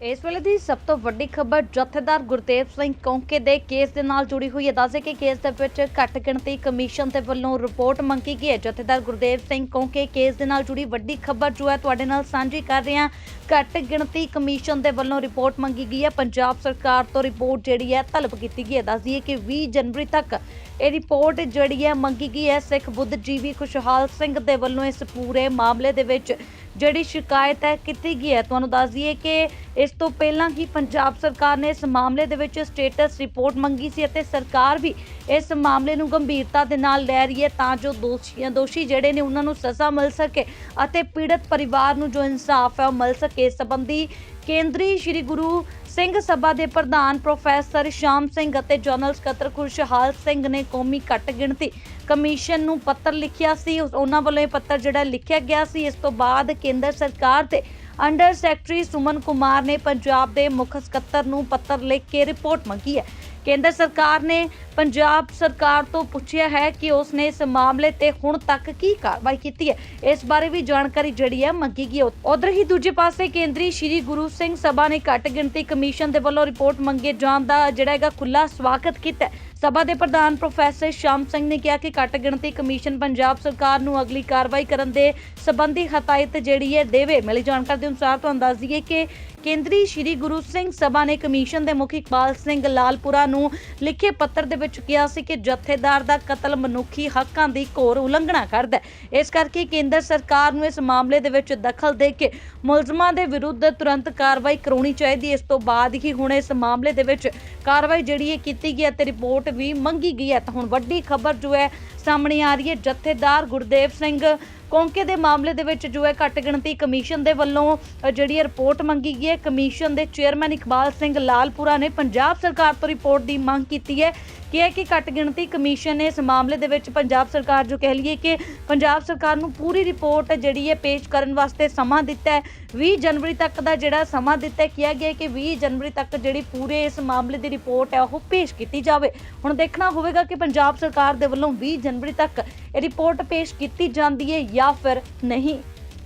ਇਸ ਵੇਲੇ ਦੀ ਸਭ ਤੋਂ ਵੱਡੀ ਖਬਰ ਜਥੇਦਾਰ ਗੁਰਦੇਵ ਸਿੰਘ ਕੌਂਕੇ ਦੇ ਕੇਸ ਦੇ ਨਾਲ ਜੁੜੀ ਹੋਈ ਹੈ। ਦੱਸੇ ਕਿ ਕੇਸ ਦੇ ਵਿੱਚ ਘੱਟ ਗਿਣਤੀ ਕਮਿਸ਼ਨ ਦੇ ਵੱਲੋਂ ਰਿਪੋਰਟ ਮੰਗੀ ਗਈ ਹੈ। ਜਥੇਦਾਰ ਗੁਰਦੇਵ ਸਿੰਘ ਕੌਂਕੇ ਕੇਸ ਦੇ ਨਾਲ ਜੁੜੀ ਵੱਡੀ ਖਬਰ ਜੋ ਹੈ ਤੁਹਾਡੇ ਨਾਲ ਸਾਂਝੀ ਕਰ ਰਹੇ ਹਾਂ। ਘੱਟ ਗਿਣਤੀ ਕਮਿਸ਼ਨ ਦੇ ਵੱਲੋਂ ਰਿਪੋਰਟ ਮੰਗੀ ਗਈ ਹੈ। ਪੰਜਾਬ ਸਰਕਾਰ ਤੋਂ ਰਿਪੋਰਟ ਜਿਹੜੀ ਹੈ ਤਲਬ ਕੀਤੀ ਗਈ ਹੈ। ਦੱਸਦੀ ਹੈ ਕਿ 20 ਜਨਵਰੀ ਤੱਕ ਇਹ ਰਿਪੋਰਟ ਜਿਹੜੀ ਹੈ ਮੰਗੀ ਗਈ ਹੈ। ਸਿੱਖ ਬੁੱਧ ਜੀਵੀ ਖੁਸ਼ਹਾਲ ਸਿੰਘ ਦੇ ਵੱਲੋਂ ਇਸ ਪੂਰੇ ਮਾਮਲੇ ਦੇ ਵਿੱਚ ਜਿਹੜੀ ਸ਼ਿਕਾਇਤ ਹੈ ਕੀਤੀ ਗਈ ਹੈ। ਤੁਹਾਨੂੰ ਦੱਸ ਦਈਏ ਕਿ ਇਸ ਤੋਂ ਪਹਿਲਾਂ ਹੀ ਪੰਜਾਬ ਸਰਕਾਰ ਨੇ ਇਸ ਮਾਮਲੇ ਦੇ ਵਿੱਚ ਸਟੇਟਸ ਰਿਪੋਰਟ ਮੰਗੀ ਸੀ ਅਤੇ ਸਰਕਾਰ ਵੀ ਇਸ ਮਾਮਲੇ ਨੂੰ ਗੰਭੀਰਤਾ ਦੇ ਨਾਲ ਲੈ ਰਹੀ ਹੈ ਤਾਂ ਜੋ ਦੋਸ਼ੀਆਂ, ਦੋਸ਼ੀ ਜਿਹੜੇ ਨੇ ਉਹਨਾਂ ਨੂੰ ਸਜ਼ਾ ਮਿਲ ਸਕੇ ਅਤੇ ਪੀੜਤ ਪਰਿਵਾਰ ਨੂੰ ਜੋ ਇਨਸਾਫ ਹੈ ਉਹ ਮਿਲ ਸਕੇ। ਇਸ ਸੰਬੰਧੀ ਕੇਂਦਰੀ ਸ੍ਰੀ ਗੁਰੂ ਸਿੰਘ ਸਭਾ ਦੇ ਪ੍ਰਧਾਨ ਪ੍ਰੋਫੈਸਰ ਸ਼ਾਮ ਸਿੰਘ ਅਤੇ ਜਨਰਲ ਸਕੱਤਰ ਖੁਸ਼ਹਾਲ ਸਿੰਘ ਨੇ ਕੌਮੀ ਘੱਟ ਗਿਣਤੀ ਕਮਿਸ਼ਨ ਨੂੰ ਪੱਤਰ ਲਿਖਿਆ ਸੀ। ਉਹਨਾਂ ਵੱਲੋਂ ਇਹ ਪੱਤਰ ਜਿਹੜਾ ਲਿਖਿਆ ਗਿਆ ਸੀ। ਇਸ ਤੋਂ ਬਾਅਦ ਕੇਂਦਰ ਸਰਕਾਰ ਤੇ ਅੰਡਰ ਸੈਕਟਰੀ ਸੁਮਨ ਕੁਮਾਰ ਨੇ ਪੰਜਾਬ ਦੇ ਮੁੱਖ ਸਕੱਤਰ ਨੂੰ ਪੱਤਰ ਲਿਖ ਕੇ ਰਿਪੋਰਟ ਮੰਗੀ ਹੈ। ਕੇਂਦਰ ਸਰਕਾਰ ਨੇ ਪੰਜਾਬ ਸਰਕਾਰ ਤੋਂ ਪੁੱਛਿਆ ਹੈ ਕਿ ਉਸਨੇ ਇਸ ਮਾਮਲੇ ਤੇ ਹੁਣ ਤੱਕ ਕੀ ਕਾਰਵਾਈ ਕੀਤੀ ਹੈ। ਇਸ ਬਾਰੇ ਵੀ ਜਾਣਕਾਰੀ ਜਿਹੜੀ ਹੈ ਮੰਗੀ ਗਈ ਉਧਰ ਹੀ ਦੂਜੇ ਪਾਸੇ ਕੇਂਦਰੀ ਸ਼੍ਰੀ ਗੁਰੂ ਸਿੰਘ ਸਭਾ ਨੇ ਘੱਟ ਗਿਣਤੀ ਕਮਿਸ਼ਨ ਦੇ ਵੱਲੋਂ ਰਿਪੋਰਟ ਮੰਗੇ ਜਾਣ ਦਾ ਜਿਹੜਾ ਹੈਗਾ ਖੁੱਲਾ ਸਵਾਗਤ ਕੀਤਾ ਹੈ। ਸਭਾ ਦੇ ਪ੍ਰਧਾਨ ਪ੍ਰੋਫੈਸਰ ਸ਼ਾਮ ਸਿੰਘ ਨੇ ਕਿਹਾ ਕਿ ਘੱਟ ਗਿਣਤੀ ਕਮਿਸ਼ਨ ਪੰਜਾਬ ਸਰਕਾਰ ਨੂੰ ਅਗਲੀ ਕਾਰਵਾਈ ਕਰਨ ਦੇ ਸੰਬੰਧੀ ਹਦਾਇਤ ਜਿਹੜੀ ਹੈ ਦੇਵੇ। ਮਿਲੀ ਜਾਣਕਾਰੀ ਦੇ ਅਨੁਸਾਰ ਤੁਹਾਨੂੰ ਦੱਸ ਦਈਏ ਕਿ ਕੇਂਦਰੀ ਸ਼੍ਰੀ ਗੁਰੂ ਸਿੰਘ ਸਭਾ ਨੇ ਕਮਿਸ਼ਨ ਦੇ ਮੁਖੀ ਇਕਬਾਲ ਸਿੰਘ ਲਾਲਪੁਰਾ ਨੂੰ ਲਿਖੇ ਪੱਤਰ ਦੇ ਵਿੱਚ ਕਿਹਾ ਸੀ ਕਿ ਜਥੇਦਾਰ ਦਾ ਕਤਲ ਮਨੁੱਖੀ ਹੱਕਾਂ ਦੀ ਘੋਰ ਉਲੰਘਣਾ ਕਰਦਾ ਹੈ। ਇਸ ਕਰਕੇ ਕੇਂਦਰ ਸਰਕਾਰ ਨੂੰ ਇਸ ਮਾਮਲੇ ਦੇ ਵਿੱਚ ਦਖਲ ਦੇ ਕੇ ਮੁਲਜ਼ਮਾਂ ਦੇ ਵਿਰੁੱਧ ਤੁਰੰਤ ਕਾਰਵਾਈ ਕਰਾਉਣੀ ਚਾਹੀਦੀ ਇਸ ਤੋਂ ਬਾਅਦ ਹੀ ਹੁਣ ਇਸ ਮਾਮਲੇ ਦੇ ਵਿੱਚ ਕਾਰਵਾਈ ਜਿਹੜੀ ਹੈ ਕੀਤੀ ਗਈ ਹੈ ਤੇ ਰਿਪੋਰਟ ਵੀ ਮੰਗੀ ਗਈ ਹੈ। ਤਾਂ ਹੁਣ ਵੱਡੀ ਖਬਰ ਜੋ ਹੈ ਸਾਹਮਣੇ ਆ ਰਹੀ ਹੈ। ਜਥੇਦਾਰ ਗੁਰਦੇਵ ਸਿੰਘ ਕੌਂਕੇ ਦੇ ਮਾਮਲੇ ਦੇ ਵਿੱਚ ਜੋ ਹੈ ਘੱਟ ਗਿਣਤੀ ਕਮਿਸ਼ਨ ਦੇ ਵੱਲੋਂ ਜਿਹੜੀ ਹੈ ਰਿਪੋਰਟ ਮੰਗੀ ਗਈ ਹੈ। ਕਮਿਸ਼ਨ ਦੇ ਚੇਅਰਮੈਨ ਇਕਬਾਲ ਸਿੰਘ ਲਾਲਪੁਰਾ ਨੇ ਪੰਜਾਬ ਸਰਕਾਰ ਤੋਂ ਰਿਪੋਰਟ ਦੀ ਮੰਗ ਕੀਤੀ ਹੈ ਕਿ ਹੈ ਕਿ ਘੱਟ ਗਿਣਤੀ ਕਮਿਸ਼ਨ ਨੇ ਇਸ ਮਾਮਲੇ ਦੇ ਵਿੱਚ ਪੰਜਾਬ ਸਰਕਾਰ ਜੋ ਕਹਿ ਲਈਏ ਕਿ ਪੰਜਾਬ ਸਰਕਾਰ ਨੂੰ ਪੂਰੀ ਰਿਪੋਰਟ ਜਿਹੜੀ ਹੈ ਪੇਸ਼ ਕਰਨ ਵਾਸਤੇ ਸਮਾਂ ਦਿੱਤਾ ਹੈ। 20 ਜਨਵਰੀ ਤੱਕ ਦਾ ਜਿਹੜਾ ਸਮਾਂ ਦਿੱਤਾ ਕਿਹਾ ਗਿਆ ਕਿ 20 ਜਨਵਰੀ ਤੱਕ ਜਿਹੜੀ ਪੂਰੇ ਇਸ ਮਾਮਲੇ ਦੀ ਰਿਪੋਰਟ ਹੈ, ਉਹ ਪੇਸ਼ ਕੀਤੀ ਜਾਵੇ। ਹੁਣ ਦੇਖਣਾ ਹੋਵੇਗਾ ਕਿ ਪੰਜਾਬ ਸਰਕਾਰ ਦੇ ਵੱਲੋਂ 20 ਜਨਵਰੀ ਤੱਕ ਇਹ ਰਿਪੋਰਟ ਪੇਸ਼ ਕੀਤੀ ਜਾਂਦੀ ਹੈ ਜਾਂ ਫਿਰ ਨਹੀਂ